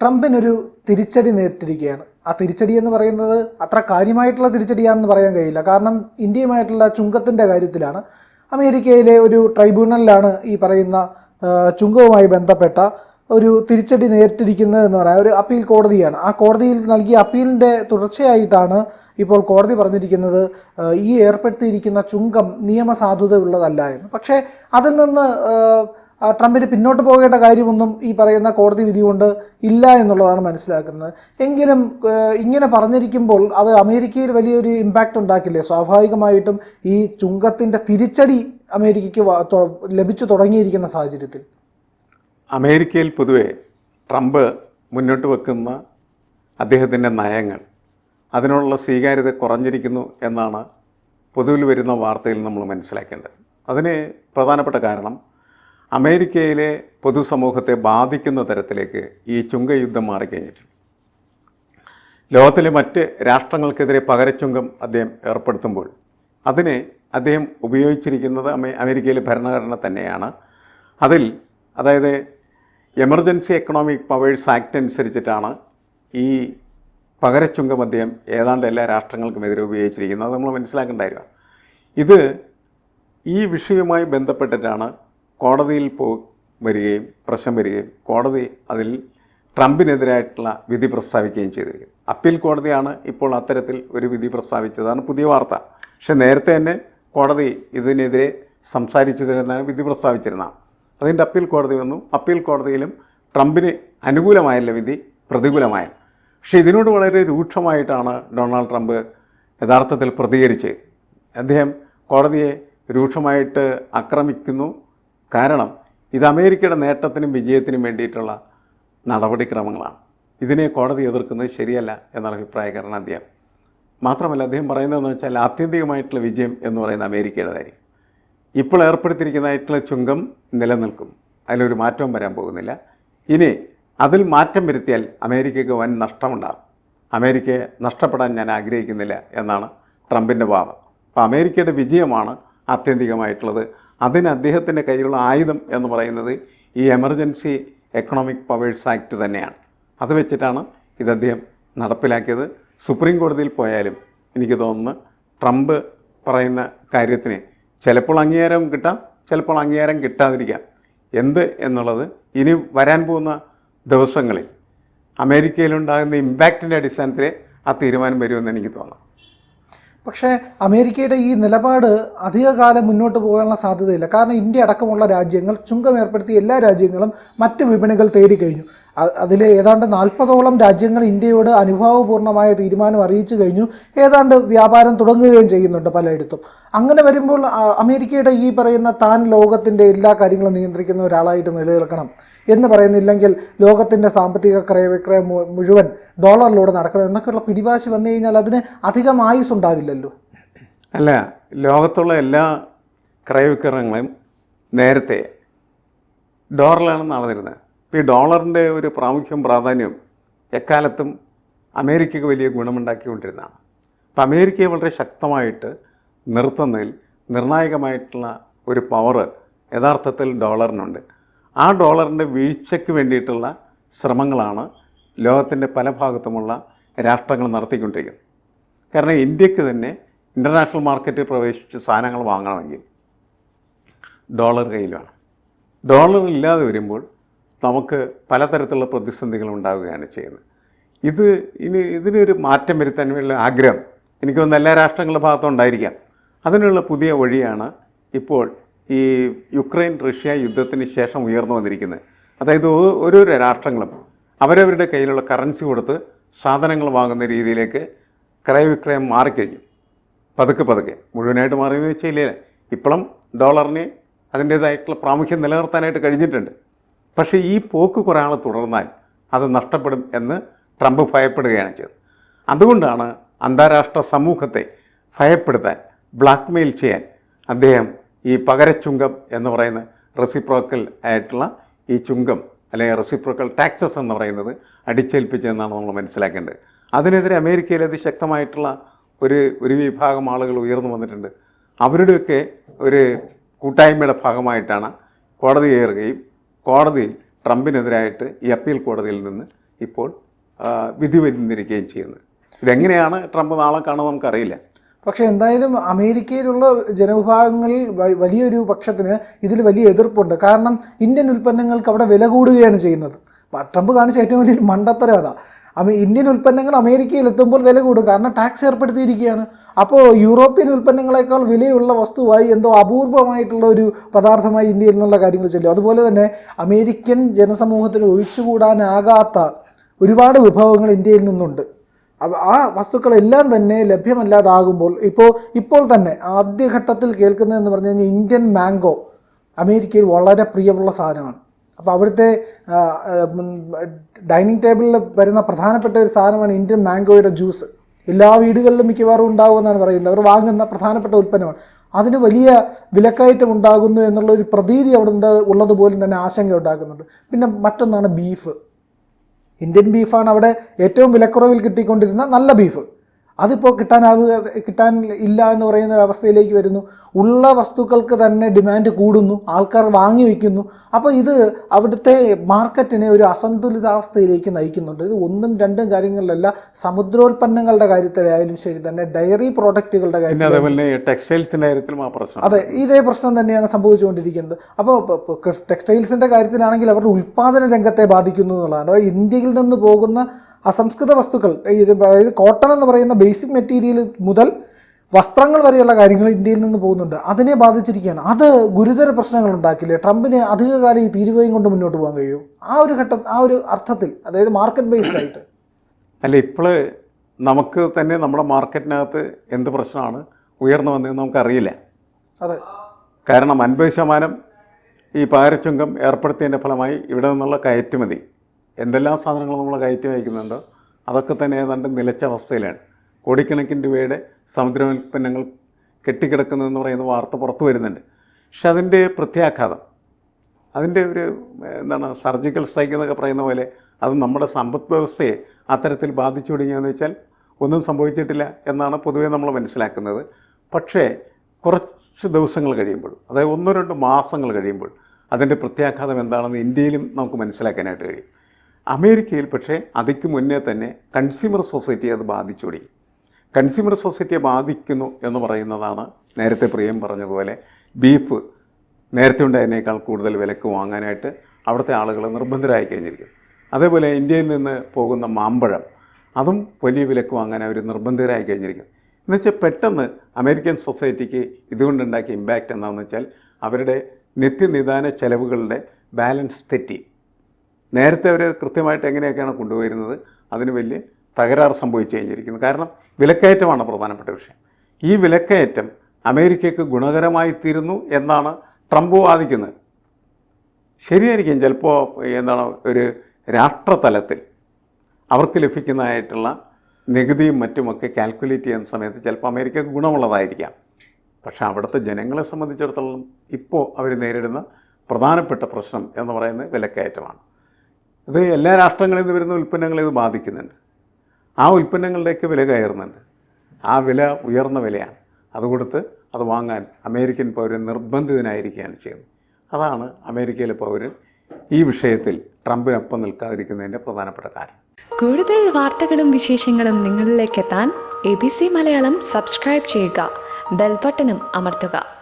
ട്രംപിനൊരു തിരിച്ചടി നേരിട്ടിരിക്കുകയാണ്. ആ തിരിച്ചടി എന്ന് പറയുന്നത് അത്ര കാര്യമായിട്ടുള്ള തിരിച്ചടിയാണെന്ന് പറയാൻ കഴിയില്ല. കാരണം ഇന്ത്യയുമായിട്ടുള്ള ചുങ്കത്തിന്റെ കാര്യത്തിലാണ് അമേരിക്കയിലെ ഒരു ട്രൈബ്യൂണലിലാണ് ഈ പറയുന്ന ചുങ്കവുമായി ബന്ധപ്പെട്ട ഒരു തിരിച്ചടി നേരിട്ടിരിക്കുന്നത് എന്ന് പറയാം. ഒരു അപ്പീൽ കോടതിയാണ്. ആ കോടതിയിൽ നൽകിയ അപ്പീലിന്റെ തുടർച്ചയായിട്ടാണ് ഇപ്പോൾ കോടതി പറഞ്ഞിരിക്കുന്നത് ഈ ഏർപ്പെടുത്തിയിരിക്കുന്ന ചുങ്കം നിയമസാധുത ഉള്ളതല്ല എന്ന്. പക്ഷേ അതിൽ നിന്ന് ട്രംപിന് പിന്നോട്ട് പോകേണ്ട കാര്യമൊന്നും ഈ പറയുന്ന കോടതി വിധി കൊണ്ട് ഇല്ല എന്നുള്ളതാണ് മനസ്സിലാക്കുന്നത്. എങ്കിലും ഇങ്ങനെ പറഞ്ഞിരിക്കുമ്പോൾ അത് അമേരിക്കയിൽ വലിയൊരു ഇമ്പാക്റ്റ് ഉണ്ടാക്കില്ലേ? സ്വാഭാവികമായിട്ടും ഈ ചുങ്കത്തിന്റെ തിരിച്ചടി അമേരിക്കയ്ക്ക് ലഭിച്ചു തുടങ്ങിയിരിക്കുന്ന സാഹചര്യത്തിൽ. അമേരിക്കയിൽ പൊതുവെ ട്രംപ് മുന്നോട്ട് വെക്കുന്ന അദ്ദേഹത്തിന്റെ നയങ്ങൾ അതിനുള്ള സ്വീകാര്യത കുറഞ്ഞിരിക്കുന്നു എന്നാണ് പൊതുവിൽ വരുന്ന വാർത്തയിൽ നമ്മൾ മനസ്സിലാക്കേണ്ടത്. അതിന് പ്രധാനപ്പെട്ട കാരണം അമേരിക്കയിലെ പൊതുസമൂഹത്തെ ബാധിക്കുന്ന തരത്തിലേക്ക് ഈ ചുങ്കയുദ്ധം മാറിക്കഴിഞ്ഞിട്ടുണ്ട്. ലോകത്തിലെ മറ്റ് രാഷ്ട്രങ്ങൾക്കെതിരെ പകരച്ചുങ്കം അദ്ദേഹം ഏർപ്പെടുത്തുമ്പോൾ അതിനെ അദ്ദേഹം ഉപയോഗിച്ചിരിക്കുന്നത് അമേ അമേരിക്കയിലെ ഭരണഘടന തന്നെയാണ്. അതിൽ അതായത് എമർജൻസി എക്കണോമിക് പവേഴ്സ് ആക്ട് അനുസരിച്ചിട്ടാണ് ഈ പകരച്ചുങ്കം അദ്ദേഹം ഏതാണ്ട് എല്ലാ രാഷ്ട്രങ്ങൾക്കുമെതിരെ ഉപയോഗിച്ചിരിക്കുന്നത്. നമ്മൾ മനസ്സിലാക്കേണ്ട കാര്യമാണ്. ഇത് ഈ വിഷയവുമായി ബന്ധപ്പെട്ടിട്ടാണ് കോടതിയിൽ പോ വരികയും പ്രശ്നം വരികയും കോടതി അതിൽ ട്രംപിനെതിരായിട്ടുള്ള വിധി പ്രസ്താവിക്കുകയും ചെയ്തിരിക്കുന്നു. അപ്പീൽ കോടതിയാണ് ഇപ്പോൾ അത്തരത്തിൽ ഒരു വിധി പ്രസ്താവിച്ചതാണ് പുതിയ വാർത്ത. പക്ഷേ നേരത്തെ തന്നെ കോടതി ഇതിനെതിരെ സംസാരിച്ചതിനാണ് വിധി പ്രസ്താവിച്ചിരുന്നതാണ്. അതിന്റെ അപ്പീൽ കോടതി വന്നു. അപ്പീൽ കോടതിയിലും ട്രംപിന് അനുകൂലമായല്ല വിധി പ്രതികൂലമായ പക്ഷേ ഇതിനോട് വളരെ രൂക്ഷമായിട്ടാണ് ഡൊണാൾഡ് ട്രംപ് യഥാർത്ഥത്തിൽ പ്രതികരിച്ച് അദ്ദേഹം കോടതിയെ രൂക്ഷമായിട്ട് ആക്രമിക്കുന്നു. കാരണം ഇത് അമേരിക്കയുടെ നേട്ടത്തിനും വിജയത്തിനും വേണ്ടിയിട്ടുള്ള നടപടിക്രമങ്ങളാണ്. ഇതിനെ കോടതി എതിർക്കുന്നത് ശരിയല്ല എന്നാണ് അഭിപ്രായക്കാരൻ അദ്ദേഹം മാത്രമല്ല അദ്ദേഹം പറയുന്നതെന്ന് വെച്ചാൽ ആത്യന്തികമായിട്ടുള്ള വിജയം എന്ന് പറയുന്ന അമേരിക്കയുടേതായിരിക്കും ഇപ്പോൾ ഏർപ്പെടുത്തിയിരിക്കുന്നതായിട്ടുള്ള ചുങ്കം നിലനിൽക്കും. അതിലൊരു മാറ്റവും വരാൻ പോകുന്നില്ല. ഇനി അതിൽ മാറ്റം വരുത്തിയാൽ അമേരിക്കയ്ക്ക് വൻ നഷ്ടമുണ്ടാകും. അമേരിക്കയെ നഷ്ടപ്പെടാൻ ഞാൻ ആഗ്രഹിക്കുന്നില്ല എന്നാണ് ട്രംപിന്റെ വാദം. അപ്പോൾ അമേരിക്കയുടെ വിജയമാണ് ആത്യന്തികമായിട്ടുള്ളത്. അതിന് അദ്ദേഹത്തിന്റെ കയ്യിലുള്ള ആയുധം എന്ന് പറയുന്നത് ഈ എമർജൻസി എക്കണോമിക് പവേഴ്സ് ആക്ട് തന്നെയാണ്. അത് വെച്ചിട്ടാണ് ഇത് അദ്ദേഹം നടപ്പിലാക്കിയത്. സുപ്രീം കോടതിയിൽ പോയാലും എനിക്ക് തോന്നുന്നു ട്രംപ് പറയുന്ന കാര്യത്തിന് ചിലപ്പോൾ അംഗീകാരം കിട്ടാം ചിലപ്പോൾ അംഗീകാരം കിട്ടാതിരിക്കാം. എന്ത് എന്നുള്ളത് ഇനി വരാൻ പോകുന്ന ദിവസങ്ങളിൽ അമേരിക്കയിലുണ്ടാകുന്ന ഇമ്പാക്റ്റിന്റെ അടിസ്ഥാനത്തിൽ ആ തീരുമാനം വരുമെന്ന് എനിക്ക് തോന്നുന്നു. പക്ഷേ അമേരിക്കയുടെ ഈ നിലപാട് അധികകാലം മുന്നോട്ട് പോകാനുള്ള സാധ്യതയില്ല. കാരണം ഇന്ത്യ അടക്കമുള്ള രാജ്യങ്ങൾ ചുങ്കം ഏർപ്പെടുത്തിയ എല്ലാ രാജ്യങ്ങളും മറ്റ് വിപണികൾ തേടിക്കഴിഞ്ഞു അതിൽ ഏതാണ്ട് നാൽപ്പതോളം രാജ്യങ്ങൾ ഇന്ത്യയോട് അനുഭാവപൂർണമായ തീരുമാനം അറിയിച്ചു കഴിഞ്ഞു. ഏതാണ്ട് വ്യാപാരം തുടങ്ങുകയും ചെയ്യുന്നുണ്ട് പലയിടത്തും. അങ്ങനെ വരുമ്പോൾ അമേരിക്കയുടെ ഈ പറയുന്ന താൻ ലോകത്തിന്റെ എല്ലാ കാര്യങ്ങളും നിയന്ത്രിക്കുന്ന ഒരാളായിട്ട് നിലനിൽക്കണം. എന്ന് പറയുന്നില്ലെങ്കിൽ ലോകത്തിന്റെ സാമ്പത്തിക ക്രയവിക്രയം മുഴുവൻ ഡോളറിലൂടെ നടക്കണം എന്നൊക്കെയുള്ള പിടിവാശി വന്നു കഴിഞ്ഞാൽ അതിന് അധികം ആയുസ് ഉണ്ടാവില്ലല്ലോ. അല്ല ലോകത്തുള്ള എല്ലാ ക്രയവിക്രയങ്ങളും നേരത്തെ ഡോളറിലാണ് നടന്നിരുന്നത്. ഇപ്പോൾ ഈ ഡോളറിന്റെ ഒരു പ്രാമുഖ്യം പ്രാധാന്യം എക്കാലത്തും അമേരിക്കയ്ക്ക് വലിയ ഗുണമുണ്ടാക്കിക്കൊണ്ടിരുന്നതാണ്. അപ്പോൾ അമേരിക്കയെ വളരെ ശക്തമായിട്ട് നിർത്തുന്നതിൽ നിർണായകമായിട്ടുള്ള ഒരു പവർ യഥാർത്ഥത്തിൽ ഡോളറിനുണ്ട്. ആ ഡോളറിന്റെ വീഴ്ചയ്ക്ക് വേണ്ടിയിട്ടുള്ള ശ്രമങ്ങളാണ് ലോകത്തിന്റെ പല ഭാഗത്തുമുള്ള രാഷ്ട്രങ്ങൾ നടത്തിക്കൊണ്ടിരിക്കുന്നത്. കാരണം ഇന്ത്യയ്ക്ക് തന്നെ ഇന്റർനാഷണൽ മാർക്കറ്റിൽ പ്രവേശിച്ച് സാധനങ്ങൾ വാങ്ങണമെങ്കിൽ ഡോളർ കയ്യിൽ വേണം. ഡോളർ ഇല്ലാതെ വരുമ്പോൾ നമുക്ക് പലതരത്തിലുള്ള പ്രതിസന്ധികൾ ഉണ്ടാവുകയാണ് ചെയ്യുന്നത്. ഇത് ഇനി ഇതിനൊരു മാറ്റം വരുത്താൻ ആഗ്രഹം എനിക്ക് എല്ലാ രാഷ്ട്രങ്ങളുടെ ഭാഗത്തും ഉണ്ടായിരിക്കാം. അതിനുള്ള പുതിയ വഴിയാണ് ഇപ്പോൾ ഈ യുക്രൈൻ റഷ്യ യുദ്ധത്തിന് ശേഷം ഉയർന്നു വന്നിരിക്കുന്നത് അതായത് ഓരോ രാഷ്ട്രങ്ങളും അവരവരുടെ കയ്യിലുള്ള കറൻസി കൊടുത്ത് സാധനങ്ങൾ വാങ്ങുന്ന രീതിയിലേക്ക് ക്രയവിക്രയം മാറിക്കഴിഞ്ഞു. പതുക്കെ പതുക്കെ. മുഴുവനായിട്ട് മാറിയെന്ന് വെച്ചാൽ ഇല്ലേ ഇപ്പോഴും ഡോളറിന് അതിന്റേതായിട്ടുള്ള പ്രാമുഖ്യം നിലനിർത്താനായിട്ട് കഴിഞ്ഞിട്ടുണ്ട്. പക്ഷേ ഈ പോക്ക് കുറേ ആൾ തുടർന്നാൽ അത് നഷ്ടപ്പെടും എന്ന് ട്രംപ് ഭയപ്പെടുകയാണ് ചെയ്തത്. അതുകൊണ്ടാണ് അന്താരാഷ്ട്ര സമൂഹത്തെ ഭയപ്പെടുത്താൻ ബ്ലാക്ക്മെയിൽ ചെയ്യാൻ അദ്ദേഹം ഈ പകരച്ചുങ്കം എന്ന് പറയുന്ന റെസിപ്രോക്കൽ ആയിട്ടുള്ള ഈ ചുങ്കം അല്ലെങ്കിൽ റെസിപ്രോക്കൽ ടാക്സസ് എന്ന് പറയുന്നത് അടിച്ചേൽപ്പിച്ചതെന്നാണ് നമ്മൾ മനസ്സിലാക്കേണ്ടത്. അതിനെതിരെ അമേരിക്കയിൽ അതിശക്തമായിട്ടുള്ള ഒരു ഒരു വിഭാഗം ആളുകൾ ഉയർന്നു വന്നിട്ടുണ്ട്. അവരുടെയൊക്കെ ഒരു കൂട്ടായ്മയുടെ ഭാഗമായിട്ടാണ് കോടതി കയറുകയും കോടതിയിൽ ട്രംപിനെതിരായിട്ട് ഈ അപ്പീൽ കോടതിയിൽ നിന്ന് ഇപ്പോൾ വിധി വരുന്നിരിക്കുകയും ചെയ്യുന്നത്. ഇതെങ്ങനെയാണ് ട്രംപ് നാളെ കാണുന്നത് നമുക്കറിയില്ല. പക്ഷേ എന്തായാലും അമേരിക്കയിലുള്ള ജനവിഭാഗങ്ങളിൽ വലിയൊരു പക്ഷത്തിന് ഇതിൽ വലിയ എതിർപ്പുണ്ട്. കാരണം ഇന്ത്യൻ ഉൽപ്പന്നങ്ങൾക്ക് അവിടെ വില കൂടുകയാണ് ചെയ്യുന്നത്. ട്രംപ് കാണിച്ച ഏറ്റവും വലിയൊരു മണ്ടത്തരം അതാ. ഇന്ത്യൻ ഉൽപ്പന്നങ്ങൾ അമേരിക്കയിൽ എത്തുമ്പോൾ വില കൂടും. കാരണം ടാക്സ് ഏർപ്പെടുത്തിയിരിക്കുകയാണ്. അപ്പോൾ യൂറോപ്യൻ ഉൽപ്പന്നങ്ങളെക്കാൾ വിലയുള്ള വസ്തുവായി എന്തോ അപൂർവമായിട്ടുള്ള ഒരു പദാർത്ഥമായി ഇന്ത്യയിൽ നിന്നുള്ള കാര്യങ്ങൾ ചെല്ലും. അതുപോലെ തന്നെ അമേരിക്കൻ ജനസമൂഹത്തിന് ഒഴിച്ചുകൂടാനാകാത്ത ഒരുപാട് വിഭവങ്ങൾ ഇന്ത്യയിൽ നിന്നുണ്ട്. ആ വസ്തുക്കളെല്ലാം തന്നെ ലഭ്യമല്ലാതാകുമ്പോൾ ഇപ്പോൾ ഇപ്പോൾ തന്നെ ആദ്യഘട്ടത്തിൽ കേൾക്കുന്നതെന്ന് പറഞ്ഞു കഴിഞ്ഞാൽ ഇന്ത്യൻ മാംഗോ അമേരിക്കയിൽ വളരെ പ്രിയമുള്ള സാധനമാണ്. അപ്പോൾ അവിടുത്തെ ഡൈനിങ് ടേബിളിൽ വരുന്ന പ്രധാനപ്പെട്ട ഒരു സാധനമാണ് ഇന്ത്യൻ മാംഗോയുടെ ജ്യൂസ്. എല്ലാ വീടുകളിലും മിക്കവാറും ഉണ്ടാകുമെന്നാണ് പറയുന്നത്. അവർ വാങ്ങുന്ന പ്രധാനപ്പെട്ട ഉൽപ്പന്നമാണ്. അതിന് വലിയ വിലക്കയറ്റം ഉണ്ടാകുന്നു എന്നുള്ള ഒരു പ്രതീതി അവിടെ ഉള്ളതുപോലും തന്നെ ആശങ്ക ഉണ്ടാക്കുന്നുണ്ട് പിന്നെ മറ്റൊന്നാണ് ബീഫ്. ഇന്ത്യൻ ബീഫാണ് അവിടെ ഏറ്റവും വിലക്കുറവിൽ കിട്ടിക്കൊണ്ടിരുന്ന നല്ല ബീഫ് അതിപ്പോൾ കിട്ടാനാവുക കിട്ടാൻ ഇല്ല എന്ന് പറയുന്ന ഒരു അവസ്ഥയിലേക്ക് വരുന്നു. ഉള്ള വസ്തുക്കൾക്ക് തന്നെ ഡിമാൻഡ് കൂടുന്നു. ആൾക്കാർ വാങ്ങി വയ്ക്കുന്നു അപ്പോൾ ഇത് അവിടുത്തെ മാർക്കറ്റിനെ ഒരു അസന്തുലിതാവസ്ഥയിലേക്ക് നയിക്കുന്നുണ്ട്. ഇത് ഒന്നും രണ്ടും കാര്യങ്ങളിലല്ല സമുദ്രോൽപ്പന്നങ്ങളുടെ കാര്യത്തിലായാലും ശരി തന്നെ ഡയറി പ്രോഡക്റ്റുകളുടെ കാര്യം ടെക്സ്റ്റൈൽസിന്റെ കാര്യത്തിലും ആ പ്രശ്നം. അതെ ഇതേ പ്രശ്നം തന്നെയാണ് സംഭവിച്ചുകൊണ്ടിരിക്കുന്നത്. അപ്പോൾ ടെക്സ്റ്റൈൽസിന്റെ കാര്യത്തിലാണെങ്കിൽ അവരുടെ ഉൽപ്പാദന രംഗത്തെ ബാധിക്കുന്നു എന്നുള്ളതാണ്. അതായത് ഇന്ത്യയിൽ നിന്ന് പോകുന്ന അസംസ്കൃത വസ്തുക്കൾ ഇത് അതായത് കോട്ടൺ എന്ന് പറയുന്ന ബേസിക് മെറ്റീരിയൽ മുതൽ വസ്ത്രങ്ങൾ വരെയുള്ള കാര്യങ്ങൾ ഇന്ത്യയിൽ നിന്ന് പോകുന്നുണ്ട്. അതിനെ ബാധിച്ചിരിക്കുകയാണ്. അത് ഗുരുതര പ്രശ്നങ്ങൾ ഉണ്ടാക്കില്ലേ? ട്രംപിന് അധികകാലം ഈ തീരുവയും കൊണ്ട് മുന്നോട്ട് പോകാൻ കഴിയും. ആ ഒരു ഘട്ട ആ ഒരു അർത്ഥത്തിൽ അതായത് മാർക്കറ്റ് ബേസ്ഡ് ആയിട്ട്. അല്ല ഇപ്പോൾ നമുക്ക് തന്നെ നമ്മുടെ മാർക്കറ്റിനകത്ത് എന്ത് പ്രശ്നമാണ് ഉയർന്നു വന്നതെന്ന് നമുക്കറിയില്ല. അതെ. കാരണം അൻപത് ശതമാനം ഈ പാരച്ചുങ്കം ഏർപ്പെടുത്തിയതിന്റെ ഫലമായി ഇവിടെ നിന്നുള്ള കയറ്റുമതി എന്തെല്ലാം സാധനങ്ങൾ നമ്മൾ കയറ്റി അയക്കുന്നുണ്ടോ അതൊക്കെ തന്നെ ഏതാണ്ട് നിലച്ച അവസ്ഥയിലാണ്. കോടിക്കണക്കിന് രൂപയുടെ സമുദ്രോൽപ്പന്നങ്ങൾ കെട്ടിക്കിടക്കുന്നതെന്ന് പറയുന്ന വാർത്ത പുറത്തു വരുന്നുണ്ട്. പക്ഷെ അതിന്റെ പ്രത്യാഘാതം അതിന്റെ ഒരു എന്താണ് സർജിക്കൽ സ്ട്രൈക്ക് എന്നൊക്കെ പറയുന്ന പോലെ അത് നമ്മുടെ സമ്പദ് വ്യവസ്ഥയെ അത്തരത്തിൽ ബാധിച്ചു തുടങ്ങിയെന്ന് വെച്ചാൽ ഒന്നും സംഭവിച്ചിട്ടില്ല എന്നാണ് പൊതുവേ നമ്മൾ മനസ്സിലാക്കുന്നത്. പക്ഷേ കുറച്ച് ദിവസങ്ങൾ കഴിയുമ്പോൾ അതായത് ഒന്നോ രണ്ടോ മാസങ്ങൾ കഴിയുമ്പോൾ അതിന്റെ പ്രത്യാഘാതം എന്താണെന്ന് ഇന്ത്യയിലും നമുക്ക് മനസ്സിലാക്കാനായിട്ട് കഴിയും. അമേരിക്കയിൽ പക്ഷേ അതിക്ക് മുന്നേ തന്നെ കൺസ്യൂമർ സൊസൈറ്റിയെ അത് ബാധിച്ചു തുടങ്ങി കൺസ്യൂമർ സൊസൈറ്റിയെ ബാധിക്കുന്നു എന്ന് പറയുന്നതാണ് നേരത്തെ പ്രിയം പറഞ്ഞതുപോലെ ബീഫ് നേരത്തെ ഉണ്ടായതിനേക്കാൾ കൂടുതൽ വിലക്ക് വാങ്ങാനായിട്ട് അവിടുത്തെ ആളുകൾ നിർബന്ധരായി കഴിഞ്ഞിരിക്കും അതേപോലെ ഇന്ത്യയിൽ നിന്ന് പോകുന്ന മാമ്പഴം അതും വലിയ വിലക്ക് വാങ്ങാൻ അവർ നിർബന്ധിതരായി കഴിഞ്ഞിരിക്കും എന്നുവെച്ചാൽ പെട്ടെന്ന് അമേരിക്കൻ സൊസൈറ്റിക്ക് ഇതുകൊണ്ടുണ്ടാക്കിയ ഇമ്പാക്റ്റ് എന്താണെന്ന് വെച്ചാൽ അവരുടെ നിത്യനിദാന ചെലവുകളുടെ ബാലൻസ് തെറ്റി. നേരത്തെ അവർ കൃത്യമായിട്ട് എങ്ങനെയൊക്കെയാണ് കൊണ്ടുവരുന്നത് അതിന് വലിയ തകരാറ് സംഭവിച്ചു കഴിഞ്ഞിരിക്കുന്നു. കാരണം വിലക്കയറ്റമാണ് പ്രധാനപ്പെട്ട വിഷയം. ഈ വിലക്കയറ്റം അമേരിക്കയ്ക്ക് ഗുണകരമായി തീരുന്നു എന്നാണ് ട്രംപ് വാദിക്കുന്നത്. ശരിയായിരിക്കും ചിലപ്പോൾ എന്താണ് ഒരു രാഷ്ട്രതലത്തിൽ അവർക്ക് ലഭിക്കുന്നതായിട്ടുള്ള നികുതിയും മറ്റുമൊക്കെ കാൽക്കുലേറ്റ് ചെയ്യുന്ന സമയത്ത് ചിലപ്പോൾ അമേരിക്കയ്ക്ക് ഗുണമുള്ളതായിരിക്കാം. പക്ഷേ അവിടുത്തെ ജനങ്ങളെ സംബന്ധിച്ചിടത്തോളം ഇപ്പോൾ അവർ നേരിടുന്ന പ്രധാനപ്പെട്ട പ്രശ്നം എന്ന് പറയുന്നത് വിലക്കയറ്റമാണ്. ഇത് എല്ലാ രാഷ്ട്രങ്ങളിൽ നിന്ന് വരുന്ന ഉൽപ്പന്നങ്ങളെ ഇത് ബാധിക്കുന്നുണ്ട്. ആ ഉൽപ്പന്നങ്ങളുടെയൊക്കെ വില കയറുന്നുണ്ട്. ആ വില ഉയർന്ന വിലയാണ്. അത് കൊടുത്ത് അത് വാങ്ങാൻ അമേരിക്കൻ പൗരൻ നിർബന്ധിതനായിരിക്കുകയാണ് ചെയ്യുന്നത്. അതാണ് അമേരിക്കയിലെ പൗരൻ ഈ വിഷയത്തിൽ ട്രംപിനൊപ്പം നിൽക്കാതിരിക്കുന്നതിന്റെ പ്രധാനപ്പെട്ട കാരണം കൂടുതൽ വാർത്തകളും വിശേഷങ്ങളും നിങ്ങളിലേക്ക് എത്താൻ A B C Malayalam subscribe ചെയ്യുക. ബെൽബട്ടനും അമർത്തുക.